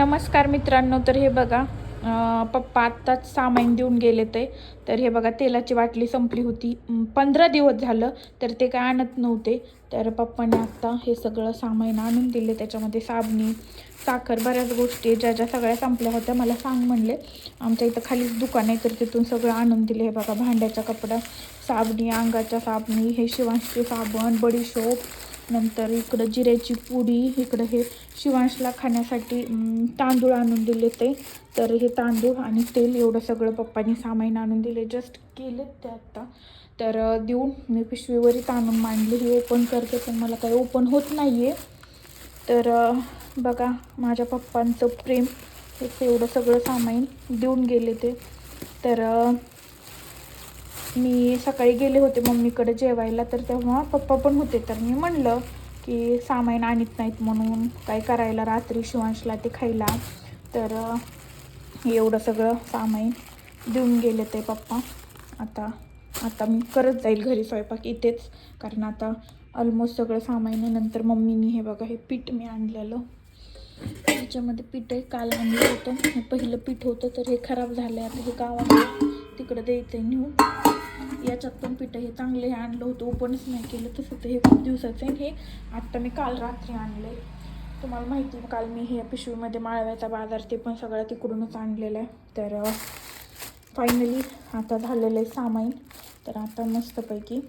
नमस्कार मित्रांनो तर हे बघा पप्पा आत्ताच सामान देऊन गेले ते. तर हे बघा तेलाची बाटली संपली होती. पंधरा दिवस झालं तर ते काय आणत नव्हते. तर पप्पाने आत्ता हे सगळं सामान आणून दिले. त्याच्यामध्ये साबणी साखर बऱ्याच गोष्टी ज्या ज्या सगळ्या संपल्या होत्या मला सांग म्हणले. आमच्या इथं खालीच दुकान आहे तर तिथून सगळं आणून दिले. हे बघा भांड्याचा कपडा साबणी अंगाच्या साबणी हे शिवांशचे साबण बडीशोप नंतर इकडं जिऱ्याची पुडी इकडं हे शिवांशला खाण्यासाठी तांदूळ आणून दिले ते. तर हे तांदूळ आणि तेल एवढं सगळं पप्पानी सामान आणून दिले. जस्ट केले ते आत्ता तर देऊन मी पिशवीवरही ताणून मांडली. हे ओपन करते पण मला काही ओपन होत नाही आहे तर बघा माझ्या पप्पांचं प्रेम हे एवढं सगळं सामान देऊन गेले ते. तर मी सकाळी गेले होते मम्मीकडे जेवायला तर तेव्हा पप्पा पण होते. तर मी म्हणलं की सामान आणत नाहीत म्हणून काय करायला रात्री शिवांशला ते खायला. तर एवढं सगळं सामान देऊन गेले ते पप्पा. आता आता मी करत जाईल घरी स्वयंपाक इथेच. कारण आता ऑलमोस्ट सगळं सामान नंतर मम्मीनी हे बघा हे पीठ मी आणलेलं. त्याच्यामध्ये पीठ आहे काल आणलं होतं. पहिलं पीठ होतं तर हे खराब झालं आहे आता हे गावात तिकडं द्यायचं आहे नेऊन. याच्यात पण पिठं हे चांगलं हे आणलं होतं ओपनच नाही केलं तसं तर हे खूप दिवसाचं आहे. हे आत्ता मी काल रात्री आणलं तुम्हाला माहिती आहे काल मी हे पिशवीमध्ये माळव्याचा बाजार ते पण सगळं तिकडूनच आणलेलं आहे. तर फायनली आता झालेलं आहे सामान तर आता मस्तपैकी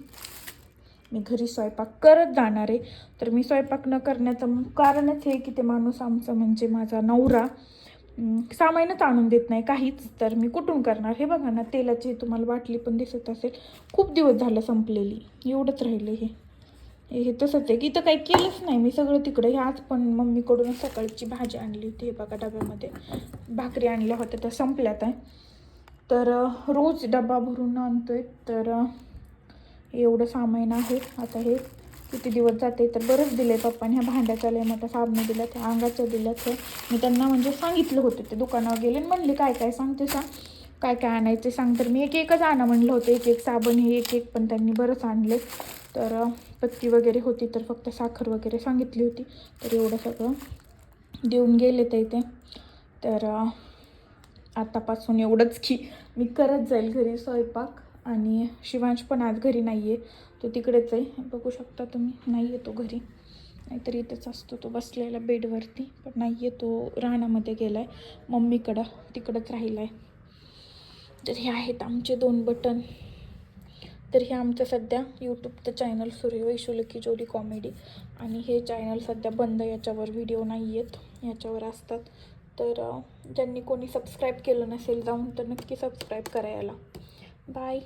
मी घरी स्वयंपाक करत जाणार आहे. तर मी स्वयंपाक न करण्याचं कारणच हे की ते माणूस आमचं म्हणजे माझा नवरा सामानच आणून देत नाही काहीच. तर मी कुठून करणार? हे बघा ना तेलाची तुम्हाला बाटली पण दिसत असेल. खूप दिवस झालं संपलेली. एवढंच राहिलं हे. हे तसंच आहे. की इथं काही केलंच नाही मी. सगळं तिकडे हे आज पण मम्मीकडून सकाळची भाजी आणली होती. हे बघा डब्यामध्ये. भाकरी आणल्या होत्या त्या संपल्यात आहे. तर रोज डबा भरून आणतोय. तर एवढं सामान आहे. आता हे किती दिवस जाते तर बरंच दिले पप्पाने. ह्या भांड्याच्या लय मोठ्या साबणं दिल्या त्या अंगाच्या दिल्या तर. मी त्यांना म्हणजे सांगितलं होतं ते दुकानावर गेले आणि म्हणले काय काय सांगते सांग? काय काय आणायचे सांग? तर मी एक एकच आणा म्हणलं होतं. एक एक साबण हे एक एक पण त्यांनी बरंच आणले. तर पत्ती वगैरे होती तर फक्त साखर वगैरे सांगितली होती. तर एवढं सगळं देऊन गेले ते इथे. तर आतापासून एवढंच की मी करत जाईल घरी स्वयंपाक. आणि शिवांश पण आज घरी नाही आहे तो तिकडेच आहे. बघू शकता तुम्ही. नाही येतो घरी. नाहीतर इथेच असतो तो बसलेला बेडवरती. पण नाही आहे तो राहण्यामध्ये गेला आहे मम्मीकडं तिकडंच राहिला आहे तर हे आहेत आमचे दोन बटन. तर हे आमचं सध्या यूट्यूबचं चॅनल सूर्य वैशुलकी जोडी कॉमेडी आणि हे चॅनल सध्या बंद याच्यावर व्हिडिओ नाही आहेत याच्यावर असतात. तर ज्यांनी कोणी सबस्क्राईब केलं नसेल जाऊन तर नक्की सबस्क्राईब करायला. Bye.